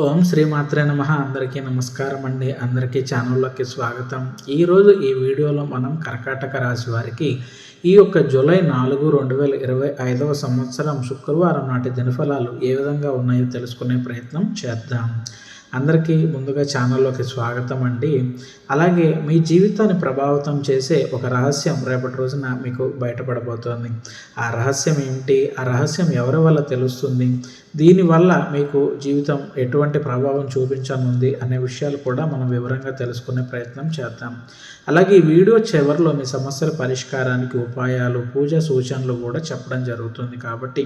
ఓం శ్రీమాత్రే నమ. అందరికీ నమస్కారం అండి. అందరికీ ఛానల్లోకి స్వాగతం. ఈరోజు ఈ వీడియోలో మనం కర్కాటక రాశి వారికి ఈ యొక్క జూలై నాలుగు రెండు వేల ఇరవై ఐదవ సంవత్సరం శుక్రవారం నాటి దినఫలాలు ఏ విధంగా ఉన్నాయో తెలుసుకునే ప్రయత్నం చేద్దాం. అందరికీ ముందుగా ఛానల్లోకి స్వాగతం అండి. అలాగే మీ జీవితాన్ని ప్రభావితం చేసే ఒక రహస్యం రేపటి రోజున మీకు బయటపడబోతోంది. ఆ రహస్యం ఏమిటి? ఆ రహస్యం ఎవరి వల్ల తెలుస్తుంది? దీనివల్ల మీకు జీవితం ఎటువంటి ప్రభావం చూపించనుంది అనే విషయాలు కూడా మనం వివరంగా తెలుసుకునే ప్రయత్నం చేద్దాం. అలాగే ఈ వీడియో చివరిలో మీ సమస్యల పరిష్కారానికి ఉపాయాలు పూజ సూచనలు కూడా చెప్పడం జరుగుతుంది కాబట్టి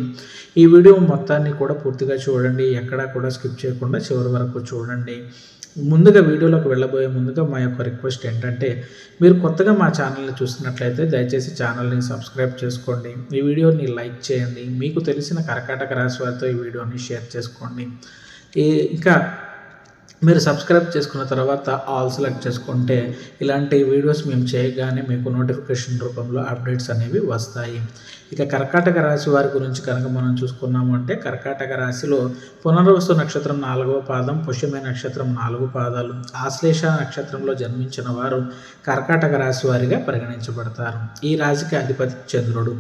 ఈ వీడియో మొత్తాన్ని కూడా పూర్తిగా చూడండి ఎక్కడా కూడా స్కిప్ చేయకుండా చివరి వరకు చూడండి. ముందుగా వీడియోలోకి వెళ్ళబోయే ముందుగా మా యొక్క రిక్వెస్ట్ ఏంటంటే మీరు కొత్తగా మా ఛానల్ని చూస్తున్నట్లయితే దయచేసి ఛానల్ని సబ్స్క్రైబ్ చేసుకోండి. ఈ వీడియోని లైక్ చేయండి. మీకు తెలిసిన కర్కాటక రాశి వారితో ఈ వీడియోని షేర్ చేసుకోండి. ఇంకా మీరు సబ్స్క్రైబ్ చేసుకున్న తర్వాత ఆల్ సెలెక్ట్ చేసుకుంటే ఇలాంటి వీడియోస్ మేము చేయగానే మీకు నోటిఫికేషన్ రూపంలో అప్డేట్స్ అనేవి వస్తాయి. ఇక కర్కాటక రాశి వారి గురించి కనుక మనం చూసుకున్నాము అంటే కర్కాటక రాశిలో పునర్వసు నక్షత్రం నాలుగవ పాదం పుష్యమే నక్షత్రం నాలుగు పాదాలు ఆశ్లేష నక్షత్రంలో జన్మించిన వారు కర్కాటక రాశి వారిగా పరిగణించబడతారు. ఈ రాశికి అధిపతి చంద్రుడు.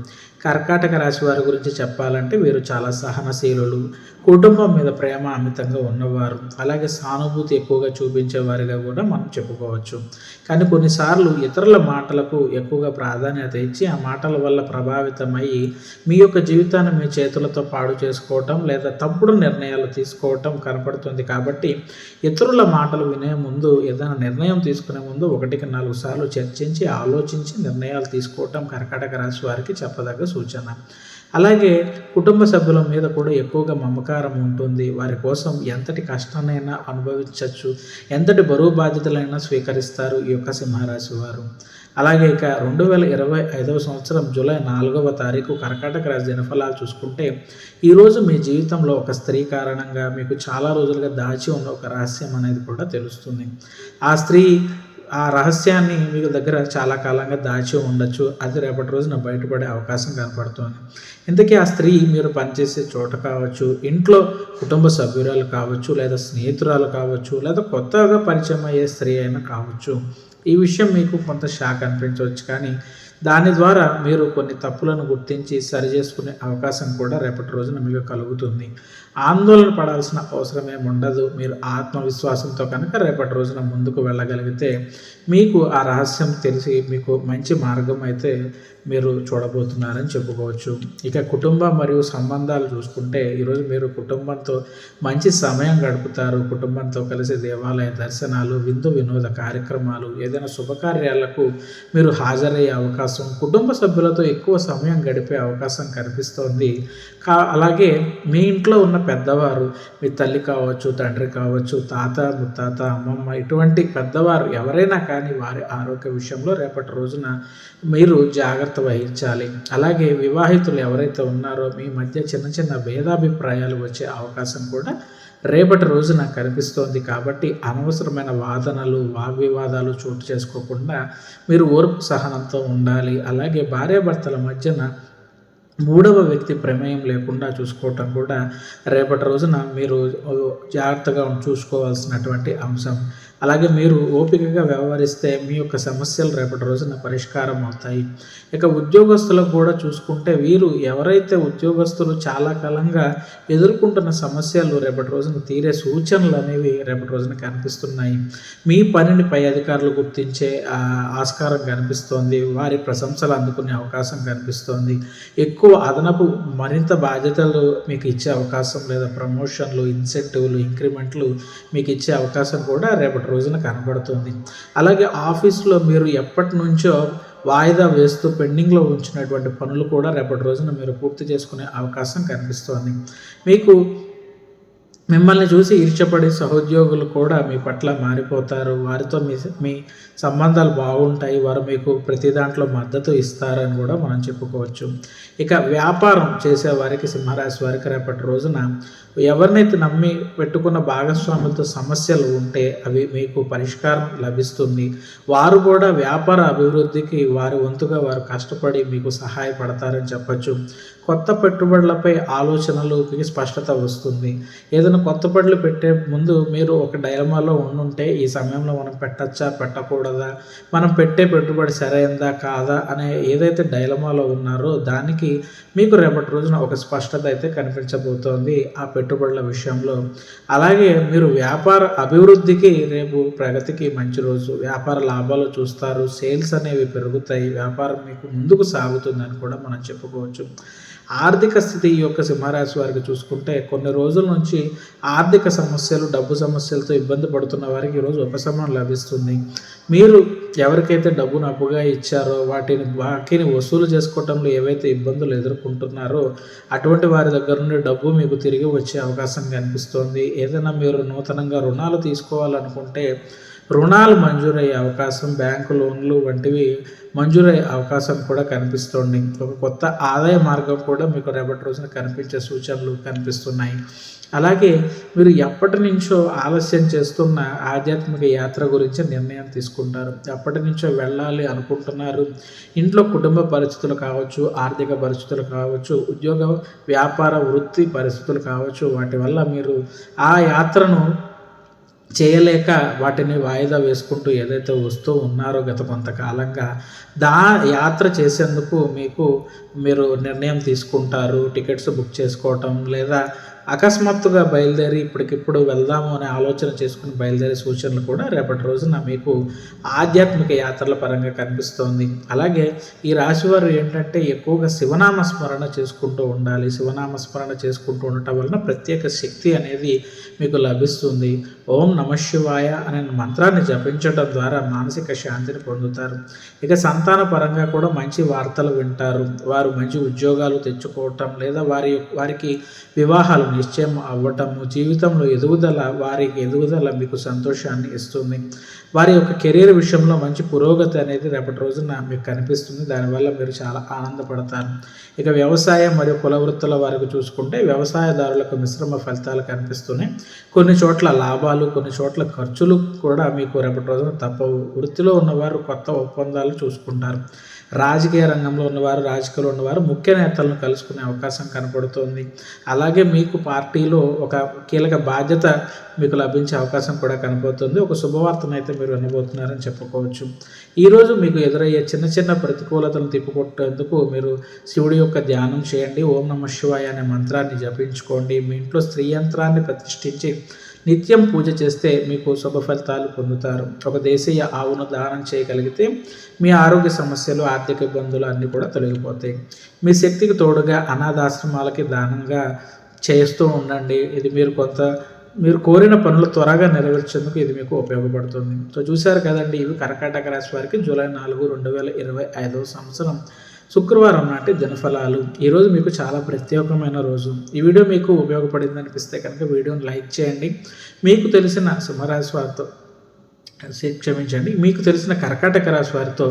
కర్కాటక రాశి వారి గురించి చెప్పాలంటే వీరు చాలా సహనశీలులు కుటుంబం మీద ప్రేమ అమితంగా ఉన్నవారు అలాగే సానుభూతి ఎక్కువగా చూపించేవారిగా కూడా మనం చెప్పుకోవచ్చు. కానీ కొన్నిసార్లు ఇతరుల మాటలకు ఎక్కువగా ప్రాధాన్యత ఇచ్చి ఆ మాటల వల్ల ప్రభావితమై మీ యొక్క జీవితాన్ని మీ చేతులతో పాడు చేసుకోవటం లేదా తప్పుడు నిర్ణయాలు తీసుకోవటం కనపడుతుంది కాబట్టి ఇతరుల మాటలు వినే ముందు ఏదైనా నిర్ణయం తీసుకునే ముందు ఒకటికి నాలుగు సార్లు చర్చించి ఆలోచించి నిర్ణయాలు తీసుకోవటం కర్కాటక రాశి వారికి చెప్పదగ్గ సూచన. అలాగే కుటుంబ సభ్యుల మీద కూడా ఎక్కువగా మమకారం ఉంటుంది. వారి కోసం ఎంతటి కష్టాన్నైనా అనుభవించవచ్చు ఎంతటి బరువు బాధ్యతలైనా స్వీకరిస్తారు ఈ యొక్క సింహరాశి వారు. అలాగే ఇక రెండు వేల ఇరవై ఐదవ సంవత్సరం జూలై నాలుగవ తారీఖు కర్కాటక రాశి దినఫలాలు చూసుకుంటే ఈరోజు మీ జీవితంలో ఒక స్త్రీ కారణంగా మీకు చాలా రోజులుగా దాచి ఉన్న ఒక రహస్యం అనేది కూడా తెలుస్తుంది. ఆ స్త్రీ ఆ రహస్యాన్ని మీకు దగ్గర చాలా కాలంగా దాచి ఉండొచ్చు. అది రేపటి రోజున బయటపడే అవకాశం కనపడుతుంది. ఇంతకీ ఆ స్త్రీ మీరు పనిచేసే చోట కావచ్చు ఇంట్లో కుటుంబ సభ్యురాలు కావచ్చు లేదా స్నేహితురాలు కావచ్చు లేదా కొత్తగా పరిచయం అయ్యే స్త్రీ అయినా కావచ్చు. ఈ విషయం మీకు కొంత షాక్ అనిపించవచ్చు. కానీ దాని ద్వారా మీరు కొన్ని తప్పులను గుర్తించి సరి చేసుకునే అవకాశం కూడా రేపటి రోజున మీకు కలుగుతుంది. ఆందోళన పడాల్సిన అవసరం ఏమి ఉండదు. మీరు ఆత్మవిశ్వాసంతో కనుక రేపటి రోజున ముందుకు వెళ్ళగలిగితే మీకు ఆ రహస్యం తెలిసి మీకు మంచి మార్గం అయితే మీరు చూడబోతున్నారని చెప్పుకోవచ్చు. ఇక కుటుంబం మరియు సంబంధాలు చూసుకుంటే ఈరోజు మీరు కుటుంబంతో మంచి సమయం గడుపుతారు. కుటుంబంతో కలిసి దేవాలయ దర్శనాలు విందు వినోద కార్యక్రమాలు ఏదైనా శుభకార్యాలకు మీరు హాజరయ్యే అవకాశం కుటుంబ సభ్యులతో ఎక్కువ సమయం గడిపే అవకాశం కనిపిస్తోంది. కా అలాగే మీ ఇంట్లో ఉన్న పెద్దవారు మీ తల్లి కావచ్చు తండ్రి కావచ్చు తాత ముత్తాత అమ్మమ్మ ఇటువంటి పెద్దవారు ఎవరైనా కానీ వారి ఆరోగ్య విషయంలో రేపటి రోజున మీరు జాగ్రత్త వహించాలి. అలాగే వివాహితులు ఎవరైతే ఉన్నారో మీ మధ్య చిన్న చిన్న భేదాభిప్రాయాలు వచ్చే అవకాశం కూడా రేపటి రోజున కనిపిస్తోంది. కాబట్టి అనవసరమైన వాదనలు వాగ్వివాదాలు చోటు చేసుకోకుండా మీరు ఓర్పు సహనంతో ఉండాలి. అలాగే భార్యాభర్తల మధ్యన మూడవ వ్యక్తి ప్రమేయం లేకుండా చూసుకోవటం కూడా రేపటి రోజున మీరు జాగ్రత్తగా చూసుకోవాల్సినటువంటి అంశం. అలాగే మీరు ఓపికగా వ్యవహరిస్తే మీ యొక్క సమస్యలు రేపటి రోజున పరిష్కారం అవుతాయి. ఇక ఉద్యోగస్తులకు కూడా చూసుకుంటే వీరు ఎవరైతే ఉద్యోగస్తులు చాలా కాలంగా ఎదుర్కొంటున్న సమస్యలు రేపటి రోజున తీరే సూచనలు అనేవి రేపటి రోజున కనిపిస్తున్నాయి. మీ పనిని పై అధికారులు గుర్తించే ఆస్కారం కనిపిస్తోంది. వారి ప్రశంసలు అందుకునే అవకాశం కనిపిస్తోంది. ఎక్కువ అదనపు మరింత బాధ్యతలు మీకు ఇచ్చే అవకాశం లేదా ప్రమోషన్లు ఇన్సెంటివ్లు ఇంక్రిమెంట్లు మీకు ఇచ్చే అవకాశం కూడా రేపటి రోజున కనబడుతుంది. అలాగే ఆఫీస్లో మీరు ఎప్పటి నుంచో వాయిదా వేస్తూ పెండింగ్లో ఉంచినటువంటి పనులు కూడా రేపటి రోజున మీరు పూర్తి చేసుకునే అవకాశం కనిపిస్తోంది. మీకు మిమ్మల్ని చూసి ఈర్చపడే సహోద్యోగులు కూడా మీ పట్ల మారిపోతారు. వారితో మీ మీ సంబంధాలు బాగుంటాయి. వారు మీకు ప్రతి దాంట్లో మద్దతు ఇస్తారని కూడా మనం చెప్పుకోవచ్చు. ఇక వ్యాపారం చేసే వారికి సింహరాశి వారికి రేపటి రోజున ఎవరినైతే నమ్మి పెట్టుకున్న భాగస్వాములతో సమస్యలు ఉంటే అవి మీకు పరిష్కారం లభిస్తుంది. వారు కూడా వ్యాపార అభివృద్ధికి వారి వంతుగా వారు కష్టపడి మీకు సహాయపడతారని చెప్పచ్చు. కొత్త పెట్టుబడులపై ఆలోచనలు మీకు స్పష్టత వస్తుంది. ఏదైనా కొత్త పెట్టుబడులు పెట్టే ముందు మీరు ఒక డైలమాలో ఉండుంటే ఈ సమయంలో మనం పెట్టచ్చా పెట్టకూడదా మనం పెట్టే పెట్టుబడి సరైందా కాదా అనే ఏదైతే డైలమాలో ఉన్నారో దానికి మీకు రేపటి రోజున ఒక స్పష్టత అయితే కనిపించబోతోంది. ఆ పెట్టుబడుల విషయంలో. అలాగే మీరు వ్యాపార అభివృద్ధికి రేపు ప్రగతికి మంచి రోజు. వ్యాపార లాభాలు చూస్తారు. సేల్స్ అనేవి పెరుగుతాయి. వ్యాపారం మీకు ముందుకు సాగుతుందని కూడా మనం చెప్పుకోవచ్చు. ఆర్థిక స్థితి ఈ యొక్క సింహరాశి వారికి చూసుకుంటే కొన్ని రోజుల నుంచి ఆర్థిక సమస్యలు డబ్బు సమస్యలతో ఇబ్బంది పడుతున్న వారికి ఈరోజు ఉపశమనం లభిస్తుంది. మీరు ఎవరికైతే డబ్బును అప్పుగా ఇచ్చారో వాటిని బాకీని వసూలు చేసుకోవటంలో ఏవైతే ఇబ్బందులు ఎదుర్కొంటున్నారో అటువంటి వారి దగ్గర నుండి డబ్బు మీకు తిరిగి వచ్చే అవకాశం కనిపిస్తోంది. ఏదైనా మీరు నూతనంగా రుణాలు తీసుకోవాలనుకుంటే రుణాలు మంజూరయ్యే అవకాశం బ్యాంకు లోన్లు వంటివి మంజూరయ్యే అవకాశం కూడా కనిపిస్తుంది. ఒక కొత్త ఆదాయ మార్గం కూడా మీకు రేపటి రోజున కనిపించే సూచనలు కనిపిస్తున్నాయి. అలాగే మీరు ఎప్పటి నుంచో ఆలస్యం చేస్తున్న ఆధ్యాత్మిక యాత్ర గురించి నిర్ణయం తీసుకుంటారు. ఎప్పటి నుంచో వెళ్ళాలి అనుకుంటున్నారు. ఇంట్లో కుటుంబ పరిస్థితులు కావచ్చు ఆర్థిక పరిస్థితులు కావచ్చు ఉద్యోగ వ్యాపార వృత్తి పరిస్థితులు కావచ్చు వాటి వల్ల మీరు ఆ యాత్రను చేయలేక వాటిని వాయిదా వేసుకుంటూ ఏదైతే వస్తూ ఉన్నారో గత కొంతకాలంగా దా యాత్ర చేసేందుకు మీకు మీరు నిర్ణయం తీసుకుంటారు టికెట్స్ బుక్ చేసుకోవటం లేదా అకస్మాత్తుగా బయలుదేరి ఇప్పటికిప్పుడు వెళ్దాము అనే ఆలోచన చేసుకుని బయలుదేరే సూచనలు కూడా రేపటి రోజున మీకు ఆధ్యాత్మిక యాత్రల పరంగా కనిపిస్తోంది. అలాగే ఈ రాశివారు ఏంటంటే ఎక్కువగా శివనామ స్మరణ చేసుకుంటూ ఉండాలి. శివనామ స్మరణ చేసుకుంటూ ఉండటం వలన ప్రత్యేక శక్తి అనేది మీకు లభిస్తుంది. ఓం నమ శివాయ అనే మంత్రాన్ని జపించడం ద్వారా మానసిక శాంతిని పొందుతారు. ఇక సంతాన పరంగా కూడా మంచి వార్తలు వింటారు. వారు మంచి ఉద్యోగాలు తెచ్చుకోవటం లేదా వారి వారికి వివాహాలు నిశ్చయం అవ్వటము జీవితంలో ఎదుగుదల వారికి ఎదుగుదల మీకు సంతోషాన్ని ఇస్తుంది. వారి యొక్క కెరీర్ విషయంలో మంచి పురోగతి అనేది రేపటి రోజున మీకు కనిపిస్తుంది. దానివల్ల మీరు చాలా ఆనందపడతారు. ఇక వ్యవసాయం మరియు కుల వృత్తుల వారికి చూసుకుంటే వ్యవసాయదారులకు మిశ్రమ ఫలితాలు కనిపిస్తున్నాయి. కొన్ని చోట్ల లాభాలు కొన్ని చోట్ల ఖర్చులు కూడా మీకు రేపటి రోజున తప్పవు. వృత్తిలో ఉన్నవారు కొత్త ఒప్పందాలు చూసుకుంటారు. రాజకీయ రంగంలో ఉన్నవారు రాజకీయాలు ఉన్నవారు ముఖ్య నేతలను కలుసుకునే అవకాశం కనపడుతోంది. అలాగే మీకు పార్టీలో ఒక కీలక బాధ్యత మీకు లభించే అవకాశం కూడా కనబోతుంది ఒక శుభవార్తను అయితే మీరు వినబోతున్నారని చెప్పుకోవచ్చు. ఈరోజు మీకు ఎదురయ్యే చిన్న చిన్న ప్రతికూలతలను తిప్పుకొట్టేందుకు మీరు శివుడి యొక్క ధ్యానం చేయండి. ఓం నమ శివాయ అనే మంత్రాన్ని జపించుకోండి. మీ ఇంట్లో స్త్రీ యంత్రాన్ని ప్రతిష్ఠించి నిత్యం పూజ చేస్తే మీకు శుభ ఫలితాలు పొందుతారు. ఒక దేశీయ ఆవును దానం చేయగలిగితే మీ ఆరోగ్య సమస్యలు ఆర్థిక ఇబ్బందులు అన్నీ కూడా తొలగిపోతాయి. మీ శక్తికి తోడుగా అనాథాశ్రమాలకి దానంగా చేస్తూ ఉండండి. ఇది మీరు కొంత మీరు కోరిన పనులు త్వరగా నెరవేర్చేందుకు ఇది మీకు ఉపయోగపడుతుంది. సో చూశారు కదండి ఇవి కర్కాటక రాశి వారికి జూలై నాలుగు రెండు వేల ఇరవై ఐదవ సంవత్సరం. శుక్రవారం నాటి దినఫలాలు. ఈరోజు మీకు చాలా ప్రత్యేకమైన రోజు. ఈ వీడియో మీకు ఉపయోగపడింది అనిపిస్తే కనుక వీడియోని లైక్ చేయండి. మీకు తెలిసిన సింహరాశి వారితో క్షమించండి. మీకు తెలిసిన కర్కాటక రాశి వారితో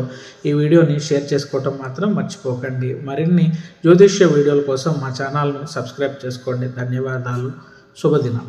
ఈ వీడియోని షేర్ చేసుకోవటం మాత్రం మర్చిపోకండి. మరిన్ని జ్యోతిష్య వీడియోల కోసం మా ఛానల్ను సబ్స్క్రైబ్ చేసుకోండి. ధన్యవాదాలు. శుభదినం.